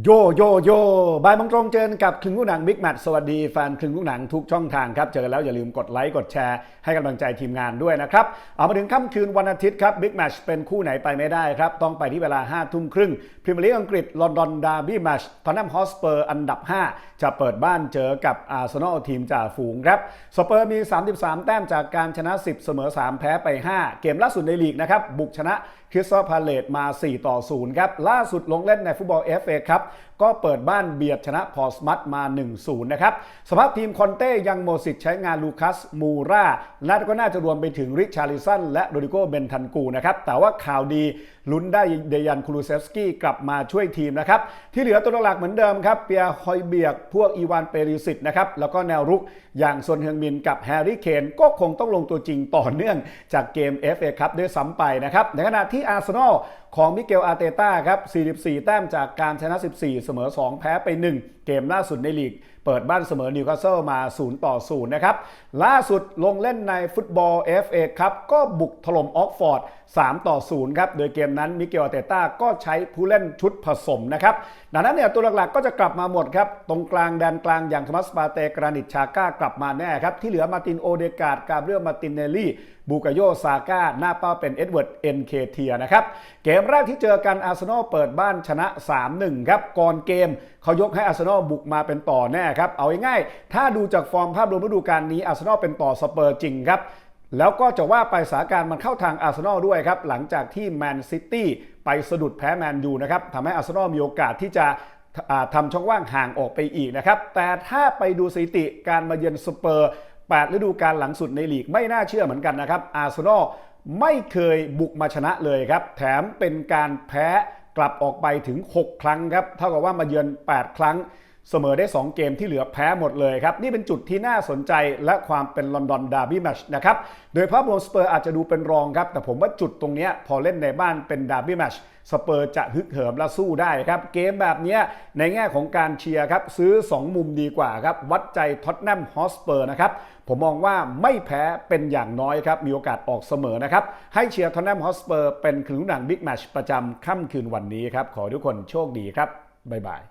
โยโยโยบายมังตรงเจอกับคลึงลูกหนังบิ๊กแมทสวัสดีแฟนคลึงลูกหนังทุกช่องทางครับ เจอกันแล้วอย่าลืมกดไลค์กดแชร์ให้กำลังใจทีมงานด้วยนะครับ เอามาถึงค่ำคืนวันอาทิตย์ครับบิ๊กแมชเป็นคู่ไหนไปไม่ได้ครับ ต้องไปที่เวลา5้าทุ่มครึ่งพรีเมียร์ลีกอังกฤษลอนดอนดาร์บี้แมชทอนแนมฮอสเปอร์อันดับ 5 จะเปิดบ้านเจอกับอาร์เซนอลทีมจ่าฝูงครับสเปอร์มี 33 แต้มจากการชนะ 10 เสมอ 3 แพ้ไป 5 เกมล่าสุดในลีกนะครับบุกชนะคริสตัลพาเลตมา 4 ต่อ 0 ครับล่าสุดลงเล่นในฟุตบอล FA ครับก็เปิดบ้านเบียดชนะพอสมัตมา 1-0 นะครับ สภาพทีมคอนเต้ยังโมสิตใช้งานลูคัสมูราและก็น่าจะรวมไปถึงริชาริสันและโรดิโกเบนทันกูนะครับ แต่ว่าข่าวดีลุ้นได้เดยันคูลูเซฟสกี้กลับมาช่วยทีมนะครับ ที่เหลือตัวหลักเหมือนเดิมครับ เปียฮอยเบียก พวกอีวานเปริสิตนะครับ แล้วก็แนวรุกอย่างซนเฮงมินกับแฮร์รี่เคนก็คงต้องลงตัวจริงต่อเนื่องจากเกม FA ครับด้วยซ้ำไปนะครับ ในขณะที่อาร์เซนอลของมิเกลอาร์เตต้าครับ 44 แต้มจากการชนะ14 เสมอ 2 แพ้ไป 1 เกมล่าสุดในลีก เปิดบ้านเสมอนิวคาสเซิลมา 0 ต่อ 0 นะครับ ล่าสุดลงเล่นในฟุตบอล FA ครับก็บุกถล่มออกฟอร์ด 3 ต่อ 0 ครับ โดยเกมนั้นมิเกลอาเตต้าก็ใช้ผู้เล่นชุดผสมนะครับดังนั้นเนี่ยตัวหลักๆก็จะกลับมาหมดครับ ตรงกลางแดนกลางอย่างธมัสปาเตกรานิตชาก้ากลับมาแน่ครับ ที่เหลือมาตินโอเดกาดกาเบรียลมาตินเนลลี่บูกาโยซาก้าหน้าเป้าเป็นเอ็ดเวิร์ดเอ็นเคเทียนะครับ เกมแรกที่เจอกันอาร์เซนอลเปิดบ้านชนะ 3-1 ครับก่อนเกมเขายกให้อาร์เซนอลบุกมาเป็นต่อแน่ครับ เอาง่ายๆถ้าดูจากฟอร์มภาพรวมฤดูกาลนี้อาร์เซนอลเป็นต่อสเปอร์จริงครับแล้วก็จะว่าไปสาการมันเข้าทางอาร์เซนอลด้วยครับ หลังจากที่แมนซิตี้ไปสะดุดแพ้แมนยูนะครับทำให้อาร์เซนอลมีโอกาสที่จะทำช่องว่างห่างออกไปอีกนะครับ แต่ถ้าไปดูสถิติการมาเยือนสเปอร์ 8 ฤดูกาลหลังสุดในลีกไม่น่าเชื่อเหมือนกันนะครับอาร์เซนอลไม่เคยบุกมาชนะเลยครับ แถมเป็นการแพ้ กลับออกไปถึง 6 ครั้งครับ เท่ากับว่ามาเยือน 8 ครั้ง เสมอได้ 2 เกมที่เหลือแพ้หมดเลยครับ นี่เป็นจุดที่น่าสนใจและความเป็นลอนดอนดาร์บี้แมชนะครับ โดยภาพรวมสเปอร์อาจจะดูเป็นรองครับ แต่ผมว่าจุดตรงนี้พอเล่นในบ้านเป็นดาร์บี้แมชสเปอร์จะฮึกเหิมและสู้ได้ครับ เกมแบบนี้ในแง่ของการเชียร์ครับ ซื้อ 2 มุมดีกว่าครับ วัดใจท็อตแนมฮอสเปอร์นะครับ ผมมองว่าไม่แพ้เป็นอย่างน้อยครับ มีโอกาสออกเสมอนะครับ ให้เชียร์ท็อตแนมฮอสเปอร์เป็นครึ่งหนังบิ๊กแมชประจำค่ำคืนวันนี้ครับขอทุกคนโชคดีครับบ๊ายบาย